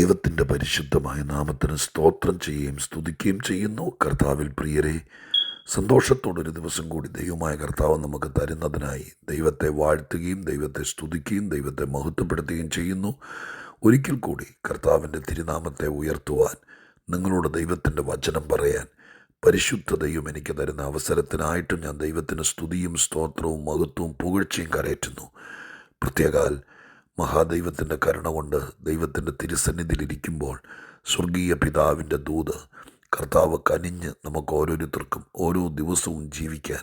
ദൈവത്തിന്റെ പരിശുദ്ധമായ നാമത്തിന് സ്തോത്രം ചെയ്യുകയും സ്തുതിക്കുകയും ചെയ്യുന്നു. കർത്താവിൽ പ്രിയരെ സന്തോഷത്തോടൊരു ദിവസം കൂടി ദൈവമായ കർത്താവ് നമുക്ക് തരുന്നതിനായി ദൈവത്തെ വാഴ്ത്തുകയും ദൈവത്തെ സ്തുതിക്കുകയും ദൈവത്തെ മഹത്വപ്പെടുത്തുകയും ചെയ്യുന്നു. ഒരിക്കൽ കൂടി കർത്താവിന്റെ തിരുനാമത്തെ ഉയർത്തുവാൻ നിങ്ങളോട് ദൈവത്തിന്റെ വചനം പറയാൻ പരിശുദ്ധതയും എനിക്ക് തരുന്ന അവസരത്തിനായിട്ടും ഞാൻ ദൈവത്തിന് സ്തുതിയും സ്തോത്രവും മഹത്വവും പുകഴ്ചയും കരയറ്റുന്നു. പ്രത്യേകാൽ മഹാദൈവത്തിന്റെ കരുണ കൊണ്ട് ദൈവത്തിന്റെ തിരുസന്നിധിയിലിരിക്കുമ്പോൾ സ്വർഗീയ പിതാവിന്റെ ദൂത് കർത്താവ് കനിഞ്ഞ് നമുക്ക് ഓരോരുത്തർക്കും ഓരോ ദിവസവും ജീവിക്കാൻ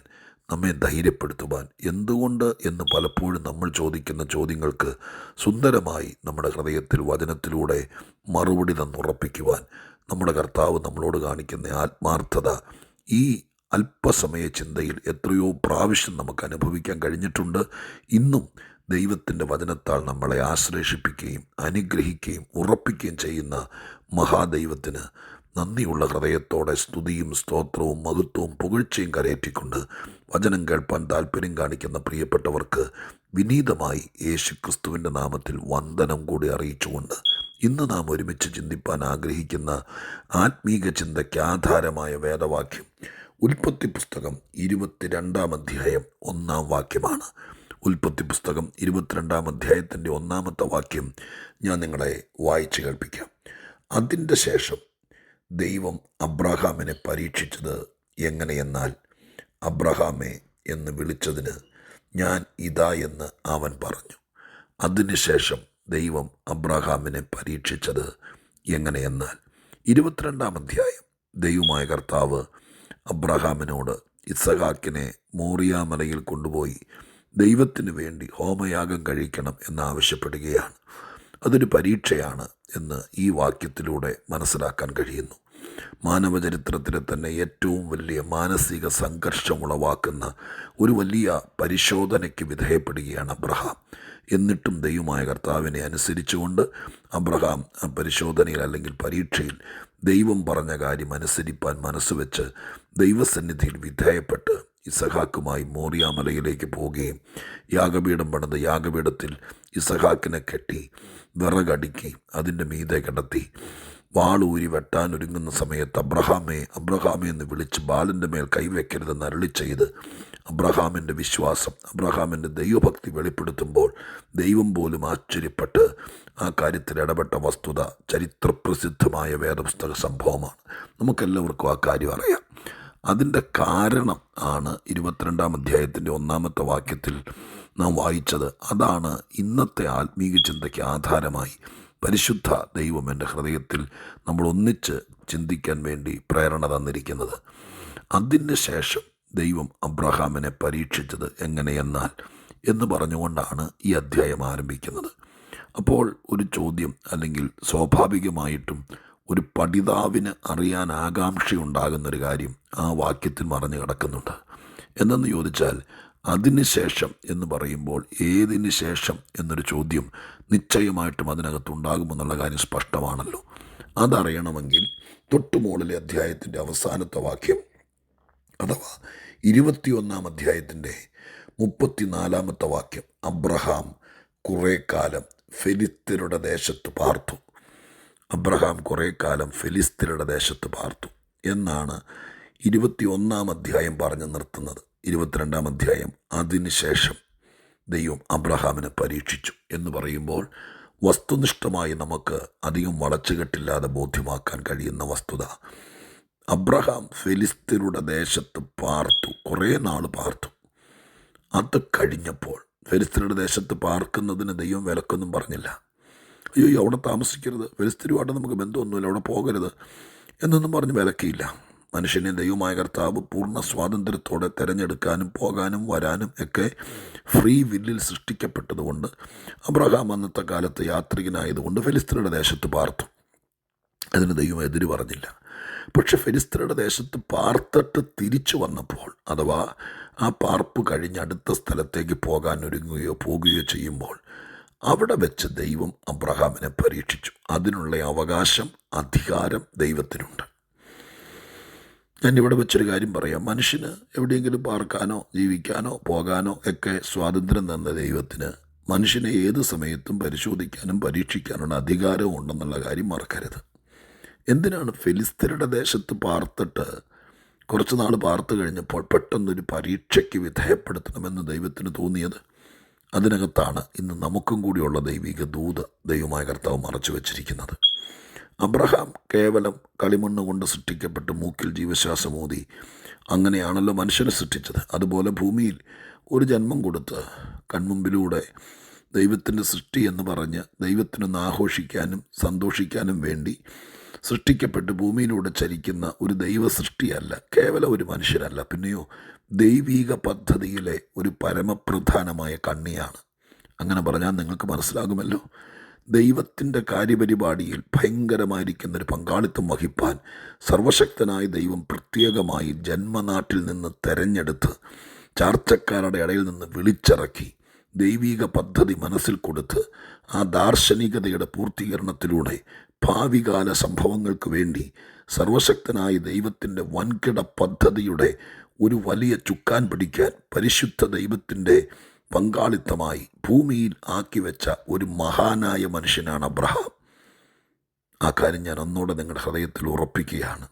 നമ്മെ ധൈര്യപ്പെടുത്തുവാൻ എന്തുകൊണ്ട് എന്ന് പലപ്പോഴും നമ്മൾ ചോദിക്കുന്ന ചോദ്യങ്ങൾക്ക് സുന്ദരമായി നമ്മുടെ ഹൃദയത്തിൽ വചനത്തിലൂടെ മറുപടി തന്നുറപ്പിക്കുവാൻ നമ്മുടെ കർത്താവ് നമ്മളോട് കാണിക്കുന്ന ആത്മാർത്ഥത ഈ അല്പസമയ ചിന്തയിൽ എത്രയോ പ്രാവശ്യം നമുക്ക് അനുഭവിക്കാൻ കഴിഞ്ഞിട്ടുണ്ട്. ഇന്നും ദൈവത്തിന്റെ വചനത്താൽ നമ്മളെ ആശ്ലേഷിപ്പിക്കുകയും അനുഗ്രഹിക്കുകയും ഉറപ്പിക്കുകയും ചെയ്യുന്ന മഹാദൈവത്തിന് നന്ദിയുള്ള ഹൃദയത്തോടെ സ്തുതിയും സ്തോത്രവും മഹത്വവും പുകഴ്ചയും കരയേറ്റിക്കൊണ്ട് വചനം കേൾപ്പാൻ താല്പര്യം കാണിക്കുന്ന പ്രിയപ്പെട്ടവർക്ക് വിനീതമായി യേശു ക്രിസ്തുവിന്റെ നാമത്തിൽ വന്ദനം കൂടി അറിയിച്ചുകൊണ്ട് ഇന്ന് നാം ഒരുമിച്ച് ചിന്തിപ്പാൻ ആഗ്രഹിക്കുന്ന ആത്മീക ചിന്തയ്ക്ക് ആധാരമായ വേദവാക്യം ഉൽപ്പത്തി പുസ്തകം ഇരുപത്തിരണ്ടാം അധ്യായം ഒന്നാം വാക്യമാണ്. ഉൽപ്പത്തി പുസ്തകം ഇരുപത്തിരണ്ടാം അധ്യായത്തിന്റെ ഒന്നാമത്തെ വാക്യം ഞാൻ നിങ്ങളെ വായിച്ചു കേൾപ്പിക്കാം. അതിന്റെ ശേഷം ദൈവം അബ്രഹാമിനെ പരീക്ഷിച്ചത് എങ്ങനെയെന്നാൽ അബ്രഹാമെ എന്ന് വിളിച്ചതിന് ഞാൻ ഇതാ എന്ന് അവൻ പറഞ്ഞു. അതിനുശേഷം ദൈവം അബ്രഹാമിനെ പരീക്ഷിച്ചത് എങ്ങനെയെന്നാൽ ഇരുപത്തിരണ്ടാം അധ്യായം ദൈവമായ കർത്താവ് അബ്രഹാമിനോട് ഇസഹാക്കിനെ മോറിയാമലയിൽ കൊണ്ടുപോയി ദൈവത്തിന് വേണ്ടി ഹോമയാഗം കഴിക്കണം എന്നാവശ്യപ്പെടുകയാണ്. അതൊരു പരീക്ഷയാണ് എന്ന് ഈ വാക്യത്തിലൂടെ മനസ്സിലാക്കാൻ കഴിയുന്നു. മാനവചരിത്രത്തിലെ തന്നെ ഏറ്റവും വലിയ മാനസിക സംഘർഷം ഉളവാക്കുന്ന ഒരു വലിയ പരിശോധനയ്ക്ക് വിധേയപ്പെടുകയാണ് അബ്രഹാം. എന്നിട്ടും ദൈവമായ കർത്താവിനെ അനുസരിച്ചുകൊണ്ട് അബ്രഹാം ആ പരിശോധനയിൽ അല്ലെങ്കിൽ പരീക്ഷയിൽ ദൈവം പറഞ്ഞ കാര്യം അനുസരിപ്പാൻ മനസ്സുവെച്ച് ദൈവസന്നിധിയിൽ വിധേയപ്പെട്ട് ഇസഹാക്കുമായി മോറിയാമലയിലേക്ക് പോവുകയും യാഗപീഠം പണിത് യാഗപീഠത്തിൽ ഇസഹാക്കിനെ കെട്ടി വിറകടുക്കി അതിന്റെ മീതെ കിടത്തി. വാളൂരി വെട്ടാനൊരുങ്ങുന്ന സമയത്ത് അബ്രഹാമെ അബ്രഹാമെ എന്ന് വിളിച്ച് ബാലന്റെ മേൽ കൈവയ്ക്കരുതെന്ന് അരളി ചെയ്ത് അബ്രഹാമിന്റെ വിശ്വാസം അബ്രഹാമിന്റെ ദൈവഭക്തി വെളിപ്പെടുത്തുമ്പോൾ ദൈവം പോലും ആശ്ചര്യപ്പെട്ട് ആ കാര്യത്തിൽ ഇടപെട്ട വസ്തുത ചരിത്രപ്രസിദ്ധമായ വേദപുസ്തക സംഭവമാണ്. നമുക്കെല്ലാവർക്കും ആ കാര്യം അറിയാം. അതിന്റെ കാരണം ആണ് ഇരുപത്തിരണ്ടാം അധ്യായത്തിന്റെ ഒന്നാമത്തെ വാക്യത്തിൽ നാം വായിച്ചത്. അതാണ് ഇന്നത്തെ ആത്മീക ചിന്തയ്ക്ക് ആധാരമായി പരിശുദ്ധ ദൈവം എന്റെ ഹൃദയത്തിൽ നമ്മൾ ഒന്നിച്ച് ചിന്തിക്കാൻ വേണ്ടി പ്രേരണ തന്നിരിക്കുന്നത്. അതിന് ശേഷം ദൈവം അബ്രഹാമിനെ പരീക്ഷിച്ചത് എങ്ങനെയെന്നാൽ എന്ന് പറഞ്ഞുകൊണ്ടാണ് ഈ അധ്യായം ആരംഭിക്കുന്നത്. അപ്പോൾ ഒരു ചോദ്യം അല്ലെങ്കിൽ സ്വാഭാവികമായിട്ടും ഒരു പഠിതാവിന് അറിയാൻ ആകാംക്ഷയുണ്ടാകുന്നൊരു കാര്യം ആ വാക്യത്തിൽ മറഞ്ഞു കിടക്കുന്നുണ്ട്. എന്തെന്ന് ചോദിച്ചാൽ അതിന് ശേഷം എന്ന് പറയുമ്പോൾ ഏതിന് ശേഷം എന്നൊരു ചോദ്യം നിശ്ചയമായിട്ടും അതിനകത്തുണ്ടാകുമെന്നുള്ള കാര്യം സ്പഷ്ടമാണല്ലോ. അതറിയണമെങ്കിൽ തൊട്ടുമുകളിലെ അധ്യായത്തിന്റെ അവസാനത്തെ വാക്യം അഥവാ ഇരുപത്തിയൊന്നാം അധ്യായത്തിന്റെ മുപ്പത്തിനാലാമത്തെ വാക്യം. അബ്രഹാം കുറേ കാലം ഫെലിസ്തരുടെ ദേശത്ത് പാർത്തു. അബ്രഹാം കുറേ കാലം ഫിലിസ്തീനയുടെ ദേശത്ത് പാർത്തു എന്നാണ് ഇരുപത്തിയൊന്നാം അധ്യായം പറഞ്ഞു നിർത്തുന്നത്. ഇരുപത്തിരണ്ടാം അധ്യായം. അതിനുശേഷം ദൈവം അബ്രഹാമിനെ പരീക്ഷിച്ചു എന്ന് പറയുമ്പോൾ വസ്തുനിഷ്ഠമായി നമുക്ക് അധികം വളച്ചുകെട്ടില്ലാതെ ബോധ്യമാക്കാൻ കഴിയുന്ന വസ്തുത. അബ്രഹാം ഫെലിസ്തീനയുടെ ദേശത്ത് പാർത്തു. കുറേ നാൾ പാർത്തു. അത് കഴിഞ്ഞപ്പോൾ ഫെലിസ്തീനയുടെ ദേശത്ത് പാർക്കുന്നതിന് ദൈവം വിലക്കൊന്നും പറഞ്ഞില്ല. അയ്യോ അവിടെ താമസിക്കരുത്. ഫെലിസ്തീനുമായിട്ട് നമുക്ക് ബന്ധമൊന്നുമില്ല അവിടെ പോകരുത് എന്നൊന്നും പറഞ്ഞ് വിലക്കിയില്ല. മനുഷ്യനെ ദൈവമായ കർത്താവ് പൂർണ സ്വാതന്ത്ര്യത്തോടെ തിരഞ്ഞെടുക്കാനും പോകാനും വരാനും ഒക്കെ ഫ്രീ വില്ലിൽ സൃഷ്ടിക്കപ്പെട്ടതുകൊണ്ട് അബ്രഹാം അന്നത്തെ കാലത്ത് യാത്രികനായതുകൊണ്ട് ഫെലിസ്തീനയുടെ ദേശത്ത് പാർത്തു. അതിന് ദൈവം എതിര് പറഞ്ഞില്ല. പക്ഷെ ഫെലിസ്തീനയുടെ ദേശത്ത് പാർത്തിട്ട് തിരിച്ചു വന്നപ്പോൾ അഥവാ ആ പാർപ്പ് കഴിഞ്ഞ് അടുത്ത സ്ഥലത്തേക്ക് പോകാൻ ഒരുങ്ങുകയോ പോകുകയോ ചെയ്യുമ്പോൾ അവിടെ വെച്ച് ദൈവം അബ്രഹാമിനെ പരീക്ഷിച്ചു. അതിനുള്ള അവകാശം അധികാരം ദൈവത്തിനുണ്ട്. ഞാൻ ഇവിടെ വെച്ചൊരു കാര്യം പറയാം. മനുഷ്യന് എവിടെയെങ്കിലും പാർക്കാനോ ജീവിക്കാനോ പോകാനോ ഒക്കെ സ്വാതന്ത്ര്യം തന്ന ദൈവത്തിന് മനുഷ്യനെ ഏത് സമയത്തും പരിശോധിക്കാനും പരീക്ഷിക്കാനുള്ള അധികാരവും ഉണ്ടെന്നുള്ള കാര്യം മറക്കരുത്. എന്തിനാണ് ഫിലിസ്തീനയുടെ ദേശത്ത് പാർത്തിട്ട് കുറച്ച് നാൾ പാർത്ത് കഴിഞ്ഞപ്പോൾ പെട്ടെന്നൊരു പരീക്ഷയ്ക്ക് വിധേയപ്പെടുത്തണമെന്ന് ദൈവത്തിന് തോന്നിയത്? അതിനകത്താണ് ഇന്ന് നമുക്കും കൂടിയുള്ള ദൈവിക ദൂത് ദൈവമായ കർത്താവ് മറച്ചു വച്ചിരിക്കുന്നത്. അബ്രഹാം കേവലം കളിമണ്ണ് കൊണ്ട് സൃഷ്ടിക്കപ്പെട്ട് മൂക്കിൽ ജീവശ്വാസമോതി അങ്ങനെയാണല്ലോ മനുഷ്യനെ സൃഷ്ടിച്ചത്. അതുപോലെ ഭൂമിയിൽ ഒരു ജന്മം കൊടുത്ത് കൺമുമ്പിലൂടെ ദൈവത്തിന്റെ സൃഷ്ടി എന്ന് പറഞ്ഞ് ദൈവത്തിനൊന്ന് ആഘോഷിക്കാനും സന്തോഷിക്കാനും വേണ്ടി സൃഷ്ടിക്കപ്പെട്ട് ഭൂമിയിലൂടെ ചരിക്കുന്ന ഒരു ദൈവ സൃഷ്ടിയല്ല കേവലം ഒരു മനുഷ്യരല്ല. പിന്നെയോ ദൈവീക പദ്ധതിയിലെ ഒരു പരമപ്രധാനമായ കണ്ണിയാണ്. അങ്ങനെ പറഞ്ഞാൽ നിങ്ങൾക്ക് മനസ്സിലാകുമല്ലോ. ദൈവത്തിന്റെ കാര്യപരിപാടിയിൽ ഭയങ്കരമായിരിക്കുന്ന ഒരു പങ്കാളിത്തം വഹിപ്പാൻ സർവശക്തനായ ദൈവം പ്രത്യേകമായി ജന്മനാട്ടിൽ നിന്ന് തെരഞ്ഞെടുത്ത് ചാർച്ചക്കാരുടെ ഇടയിൽ നിന്ന് വിളിച്ചിറക്കി ദൈവീക പദ്ധതി മനസ്സിൽ കൊടുത്ത് ആ ദാർശനികതയുടെ പൂർത്തീകരണത്തിലൂടെ ഭാവികാല സംഭവങ്ങൾക്ക് വേണ്ടി സർവശക്തനായ ദൈവത്തിന്റെ വൻകിട പദ്ധതിയുടെ ഒരു വലിയ ചുക്കാൻ പിടിക്കാൻ പരിശുദ്ധ ദൈവത്തിന്റെ പങ്കാളിത്തമായി ഭൂമിയിൽ ആക്കി വെച്ച ഒരു മഹാനായ മനുഷ്യനാണ് അബ്രഹാം. ആ കാര്യം ഞാൻ ഒന്നുകൂടെ നിങ്ങളുടെ ഹൃദയത്തിൽ ഉറപ്പിക്കുകയാണ്.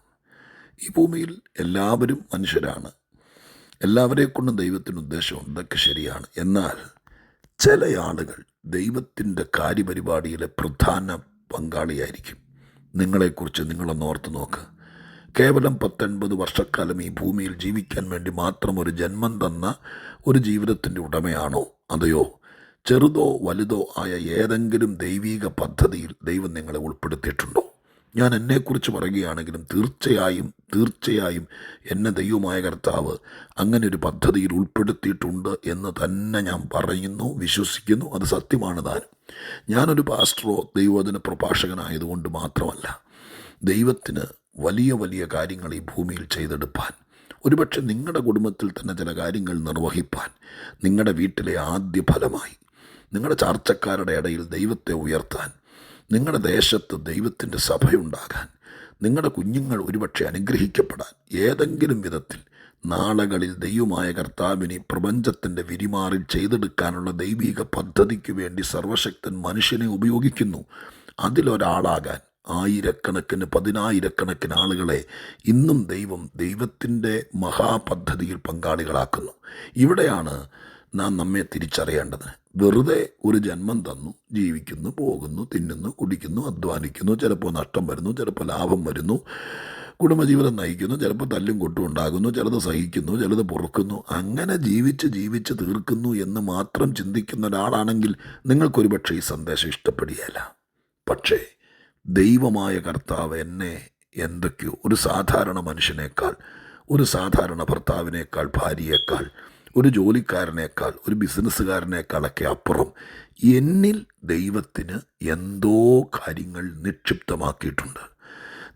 ഈ ഭൂമിയിൽ എല്ലാവരും മനുഷ്യരാണ്. എല്ലാവരെ കൊണ്ടും ദൈവത്തിന് ഉദ്ദേശമുണ്ട്. ഇതൊക്കെ ശരിയാണ്. എന്നാൽ ചില ആളുകൾ ദൈവത്തിന്റെ കാര്യപരിപാടിയിലെ പ്രധാന പങ്കാളിയായിരിക്കും. നിങ്ങളെക്കുറിച്ച് നിങ്ങളൊന്ന് ഓർത്ത് നോക്ക്. കേവലം പത്തൊൻപത് വർഷക്കാലം ഈ ഭൂമിയിൽ ജീവിക്കാൻ വേണ്ടി മാത്രം ഒരു ജന്മം തന്ന ഒരു ജീവിതത്തിന്റെ ഉടമയാണോ? അതെയോ? ചെറുതോ വലുതോ ആയ ഏതെങ്കിലും ദൈവീക പദ്ധതിയിൽ ദൈവം നിങ്ങളെ ഉൾപ്പെടുത്തിയിട്ടുണ്ടോ? ഞാൻ എന്നെക്കുറിച്ച് പറയുകയാണെങ്കിലും തീർച്ചയായും തീർച്ചയായും എന്നെ ദൈവമായ കർത്താവ് അങ്ങനെ ഒരു പദ്ധതിയിൽ ഉൾപ്പെടുത്തിയിട്ടുണ്ട് എന്ന് തന്നെ ഞാൻ പറയുന്നു വിശ്വസിക്കുന്നു. അത് സത്യമാണ് താൻ. ഞാനൊരു പാസ്റ്ററോ ദൈവവചന പ്രഭാഷകനായതുകൊണ്ട് മാത്രമല്ല ദൈവത്തിന് വലിയ വലിയ കാര്യങ്ങൾ ഈ ഭൂമിയിൽ ചെയ്തെടുപ്പാൻ. ഒരുപക്ഷെ നിങ്ങളുടെ കുടുംബത്തിൽ തന്നെ ചില കാര്യങ്ങൾ നിർവഹിപ്പാൻ നിങ്ങളുടെ വീട്ടിലെ ആദ്യ ഫലമായി. നിങ്ങളുടെ ചാർച്ചക്കാരുടെ ഇടയിൽ ദൈവത്തെ ഉയർത്താൻ നിങ്ങളുടെ ദേശത്ത് ദൈവത്തിന്റെ സഭയുണ്ടാകാൻ നിങ്ങളുടെ കുഞ്ഞുങ്ങൾ ഒരുപക്ഷെ അനുഗ്രഹിക്കപ്പെടാൻ. ഏതെങ്കിലും വിധത്തിൽ നാളകളിൽ ദൈവമായ കർത്താവിനെ പ്രപഞ്ചത്തിന്റെ വിരിമാറിൽ ചെയ്തെടുക്കാനുള്ള ദൈവിക പദ്ധതിക്ക് വേണ്ടി സർവശക്തൻ മനുഷ്യനെ ഉപയോഗിക്കുന്നു. അതിലൊരാളാകാൻ ആയിരക്കണക്കിന് പതിനായിരക്കണക്കിന് ആളുകളെ ഇന്നും ദൈവം ദൈവത്തിന്റെ മഹാപദ്ധതിയിൽ പങ്കാളികളാക്കുന്നു. ഇവിടെയാണ് നാം നമ്മെ തിരിച്ചറിയേണ്ടത്. വെറുതെ ഒരു ജന്മം തന്നു ജീവിക്കുന്നു പോകുന്നു തിന്നുന്നു കുടിക്കുന്നു അധ്വാനിക്കുന്നു ചിലപ്പോൾ നഷ്ടം വരുന്നു ചിലപ്പോൾ ലാഭം വരുന്നു കുടുംബജീവിതം നയിക്കുന്നു ചിലപ്പോൾ തല്ലും കൊട്ടും ഉണ്ടാകുന്നു ചിലത് സഹിക്കുന്നു ചിലത് പൊറുക്കുന്നു അങ്ങനെ ജീവിച്ച് ജീവിച്ച് തീർക്കുന്നു എന്ന് മാത്രം ചിന്തിക്കുന്ന ഒരാളാണെങ്കിൽ നിങ്ങൾക്കൊരുപക്ഷെ ഈ സന്ദേശം ഇഷ്ടപ്പെടുകയല്ല. പക്ഷേ ദൈവമായ കർത്താവ് എന്നെ എന്തൊക്കെയോ ഒരു സാധാരണ മനുഷ്യനേക്കാൾ ഒരു സാധാരണ ഭർത്താവിനേക്കാൾ ഭാര്യയേക്കാൾ ഒരു ജോലിക്കാരനേക്കാൾ ഒരു ബിസിനസ്സുകാരനേക്കാളൊക്കെ അപ്പുറം എന്നിൽ ദൈവത്തിന് എന്തോ കാര്യങ്ങൾ നിക്ഷിപ്തമാക്കിയിട്ടുണ്ട്.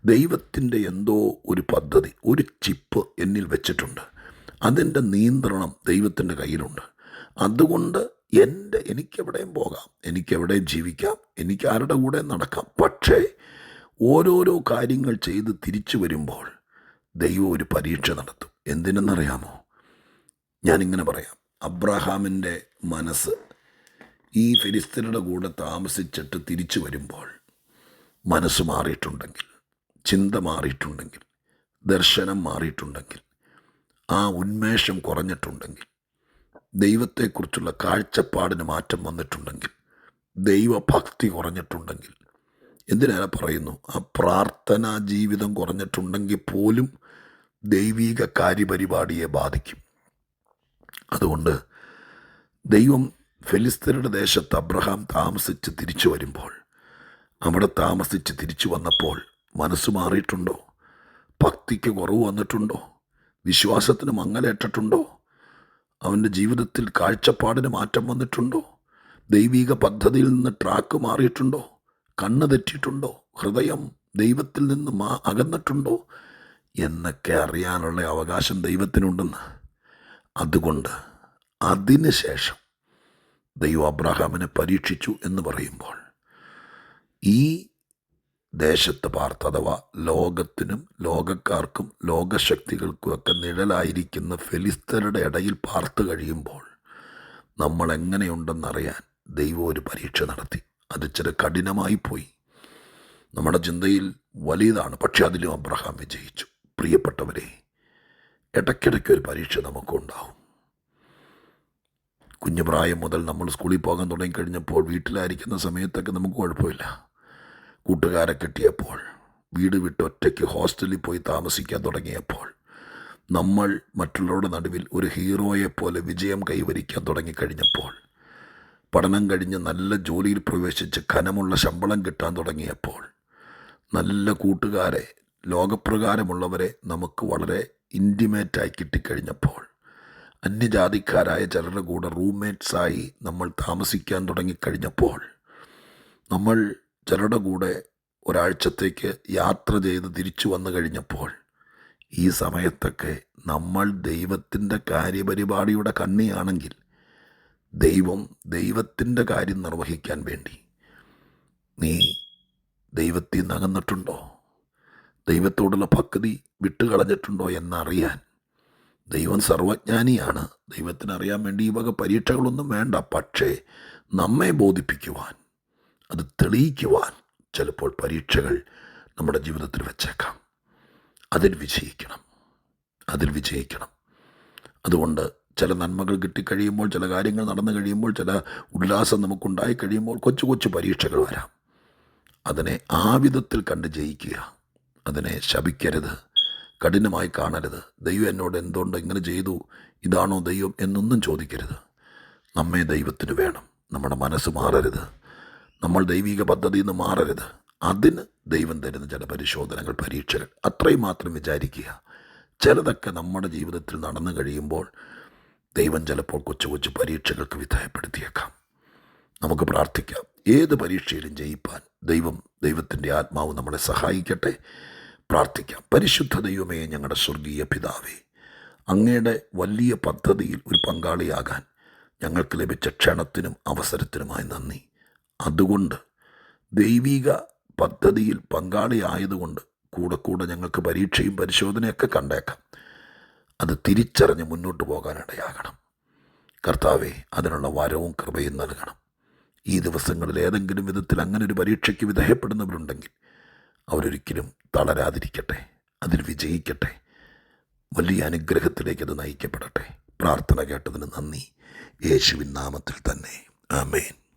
ദൈവത്തിന്റെ എന്തോ ഒരു പദ്ധതി ഒരു ചിപ്പ് എന്നിൽ വെച്ചിട്ടുണ്ട്. അതിന്റെ നിയന്ത്രണം ദൈവത്തിന്റെ കയ്യിലുണ്ട്. അതുകൊണ്ട് എന്റെ എനിക്കെവിടെയും പോകാം എനിക്കെവിടെയും ജീവിക്കാം എനിക്ക് ആരുടെ കൂടെ നടക്കാം. പക്ഷേ ഓരോരോ കാര്യങ്ങൾ ചെയ്ത് തിരിച്ചു വരുമ്പോൾ ദൈവം ഒരു പരീക്ഷ നടത്തും. എന്തിനെന്നറിയാമോ? ഞാനിങ്ങനെ പറയാം. അബ്രഹാമിന്റെ മനസ്സ് ഈ ഫിലിസ്തീനയുടെ കൂടെ താമസിച്ചിട്ട് തിരിച്ചു വരുമ്പോൾ മനസ്സ് മാറിയിട്ടുണ്ടെങ്കിൽ ചിന്ത മാറിയിട്ടുണ്ടെങ്കിൽ ദർശനം മാറിയിട്ടുണ്ടെങ്കിൽ ആ ഉന്മേഷം കുറഞ്ഞിട്ടുണ്ടെങ്കിൽ ദൈവത്തെക്കുറിച്ചുള്ള കാഴ്ചപ്പാടിന് മാറ്റം വന്നിട്ടുണ്ടെങ്കിൽ ദൈവഭക്തി കുറഞ്ഞിട്ടുണ്ടെങ്കിൽ എന്തിനാണ് പറയുന്നു? ആ പ്രാർത്ഥനാ ജീവിതം കുറഞ്ഞിട്ടുണ്ടെങ്കിൽ പോലും ദൈവീക കാര്യപരിപാടിയെ ബാധിക്കും. അതുകൊണ്ട് ദൈവം ഫെലിസ്തരുടെ ദേശത്ത് അബ്രഹാം താമസിച്ച് തിരിച്ചു വരുമ്പോൾ അവിടെ താമസിച്ച് തിരിച്ചു വന്നപ്പോൾ മനസ്സ് മാറിയിട്ടുണ്ടോ? ഭക്തിക്ക് കുറവ് വന്നിട്ടുണ്ടോ? വിശ്വാസത്തിന് മങ്ങലേറ്റിട്ടുണ്ടോ അവന്റെ ജീവിതത്തിൽ കാഴ്ചപ്പാടിന് മാറ്റം വന്നിട്ടുണ്ടോ? ദൈവിക പദ്ധതിയിൽ നിന്ന് ട്രാക്ക് മാറിയിട്ടുണ്ടോ? കണ്ണ് തെറ്റിയിട്ടുണ്ടോ? ഹൃദയം ദൈവത്തിൽ നിന്ന് മാ അകന്നിട്ടുണ്ടോ? എന്നൊക്കെ അറിയാനുള്ള അവകാശം ദൈവത്തിനുണ്ടെന്ന്. അതുകൊണ്ട് അതിന് ശേഷം ദൈവം അബ്രഹാമിനെ പരീക്ഷിച്ചു എന്ന് പറയുമ്പോൾ ഈ ദേശത്ത് പാർത്ത് അഥവാ ലോകത്തിനും ലോകക്കാർക്കും ലോകശക്തികൾക്കും ഒക്കെ നിഴലായിരിക്കുന്ന ഫെലിസ്തരുടെ ഇടയിൽ പാർത്ത് കഴിയുമ്പോൾ നമ്മൾ എങ്ങനെയുണ്ടെന്നറിയാൻ ദൈവം ഒരു പരീക്ഷ നടത്തി. അത് ഇച്ചിരി കഠിനമായി പോയി. നമ്മുടെ ചിന്തയിൽ വലിയതാണ്. പക്ഷെ അതിലും അബ്രഹാം വിജയിച്ചു. പ്രിയപ്പെട്ടവരെ ഇടയ്ക്കിടയ്ക്ക് ഒരു പരീക്ഷ നമുക്കുണ്ടാവും. കുഞ്ഞു പ്രായം മുതൽ നമ്മൾ സ്കൂളിൽ പോകാൻ തുടങ്ങിക്കഴിഞ്ഞപ്പോൾ വീട്ടിലായിരിക്കുന്ന സമയത്തൊക്കെ നമുക്ക് കുഴപ്പമില്ല. കൂട്ടുകാരെ കിട്ടിയപ്പോൾ വീട് വിട്ട് ഒറ്റയ്ക്ക് ഹോസ്റ്റലിൽ പോയി താമസിക്കാൻ തുടങ്ങിയപ്പോൾ നമ്മൾ മറ്റുള്ളവരുടെ നടുവിൽ ഒരു ഹീറോയെപ്പോലെ വിജയം കൈവരിക്കാൻ തുടങ്ങിക്കഴിഞ്ഞപ്പോൾ പഠനം കഴിഞ്ഞ് നല്ല ജോലിയിൽ പ്രവേശിച്ച് ഖനമുള്ള ശമ്പളം കിട്ടാൻ തുടങ്ങിയപ്പോൾ നല്ല കൂട്ടുകാരെ ലോകപ്രകാരമുള്ളവരെ നമുക്ക് വളരെ ഇന്റിമേറ്റായി കിട്ടിക്കഴിഞ്ഞപ്പോൾ അന്യജാതിക്കാരായ ചിലരുടെ കൂടെ റൂംമേറ്റ്സായി നമ്മൾ താമസിക്കാൻ തുടങ്ങിക്കഴിഞ്ഞപ്പോൾ നമ്മൾ ചിലരുടെ കൂടെ ഒരാഴ്ചത്തേക്ക് യാത്ര ചെയ്ത് തിരിച്ചു വന്നു കഴിഞ്ഞപ്പോൾ ഈ സമയത്തൊക്കെ നമ്മൾ ദൈവത്തിന്റെ കാര്യപരിപാടിയുടെ കണ്ണിയാണെങ്കിൽ ദൈവം ദൈവത്തിന്റെ കാര്യം നിർവഹിക്കാൻ വേണ്ടി നീ ദൈവത്തിൽ നിന്ന് ദൈവത്തോടുള്ള ഭക്തി വിട്ടുകളഞ്ഞിട്ടുണ്ടോ എന്നറിയാൻ ദൈവം സർവജ്ഞാനിയാണ്. ദൈവത്തിനറിയാൻ വേണ്ടി ഈ വക പരീക്ഷകളൊന്നും വേണ്ട. പക്ഷേ നമ്മെ ബോധിപ്പിക്കുവാൻ അത് തെളിയിക്കുവാൻ ചിലപ്പോൾ പരീക്ഷകൾ നമ്മുടെ ജീവിതത്തിൽ വെച്ചേക്കാം. അതിൽ വിജയിക്കണം. അതിൽ വിജയിക്കണം. അതുകൊണ്ട് ചില നന്മകൾ കിട്ടിക്കഴിയുമ്പോൾ ചില കാര്യങ്ങൾ നടന്നു കഴിയുമ്പോൾ ചില ഉല്ലാസം നമുക്കുണ്ടായി കഴിയുമ്പോൾ കൊച്ചു കൊച്ചു പരീക്ഷകൾ വരാം. അതിനെ ആ വിധത്തിൽ കണ്ട് ജയിക്കുക. അതിനെ ശപിക്കരുത്. കഠിനമായി കാണരുത്. ദൈവം എന്നോട് എന്തുകൊണ്ട് ഇങ്ങനെ ചെയ്തു? ഇതാണോ ദൈവം എന്നൊന്നും ചോദിക്കരുത്. നമ്മെ ദൈവത്തിന് വേണം. നമ്മുടെ മനസ്സ് മാറരുത്. നമ്മൾ ദൈവിക പദ്ധതിയിൽ നിന്ന് മാറരുത്. അതിന് ദൈവം തരുന്ന ചില പരിശോധനകൾ പരീക്ഷകൾ അത്രയും മാത്രം വിചാരിക്കുക. ചിലതൊക്കെ നമ്മുടെ ജീവിതത്തിൽ നടന്നു കഴിയുമ്പോൾ ദൈവം ചിലപ്പോൾ കൊച്ചു കൊച്ചു പരീക്ഷകൾക്ക് വിധേയപ്പെടുത്തിയേക്കാം. നമുക്ക് പ്രാർത്ഥിക്കാം. ഏത് പരീക്ഷയിലും ജയിപ്പാൻ ദൈവം ദൈവത്തിന്റെ ആത്മാവ് നമ്മളെ സഹായിക്കട്ടെ. പ്രാർത്ഥിക്കാം. പരിശുദ്ധ ദൈവമേ ഞങ്ങളുടെ സ്വർഗീയ പിതാവേ അങ്ങയുടെ വലിയ പദ്ധതിയിൽ ഒരു പങ്കാളിയാകാൻ ഞങ്ങൾക്ക് ലഭിച്ച ക്ഷണത്തിനും അവസരത്തിനുമായി നന്ദി. അതുകൊണ്ട് ദൈവിക പദ്ധതിയിൽ പങ്കാളിയായതുകൊണ്ട് കൂടെ കൂടെ ഞങ്ങൾക്ക് പരീക്ഷയും പരിശോധനയൊക്കെ കണ്ടേക്കാം. അത് തിരിച്ചറിഞ്ഞ് മുന്നോട്ട് പോകാനിടയാകണം. കർത്താവെ അതിനുള്ള വരവും കൃപയും നൽകണം. ഈ ദിവസങ്ങളിൽ ഏതെങ്കിലും വിധത്തിൽ അങ്ങനെ ഒരു പരീക്ഷയ്ക്ക് വിധേയപ്പെടുന്നവരുണ്ടെങ്കിൽ അവരൊരിക്കലും തളരാതിരിക്കട്ടെ അതിൽ വിജയിക്കട്ടെ വലിയ അനുഗ്രഹത്തിലേക്ക് അത് നയിക്കപ്പെടട്ടെ. പ്രാർത്ഥന കേട്ടതിന് നന്ദി. യേശുവിൻ നാമത്തിൽ തന്നെ. ആമേൻ.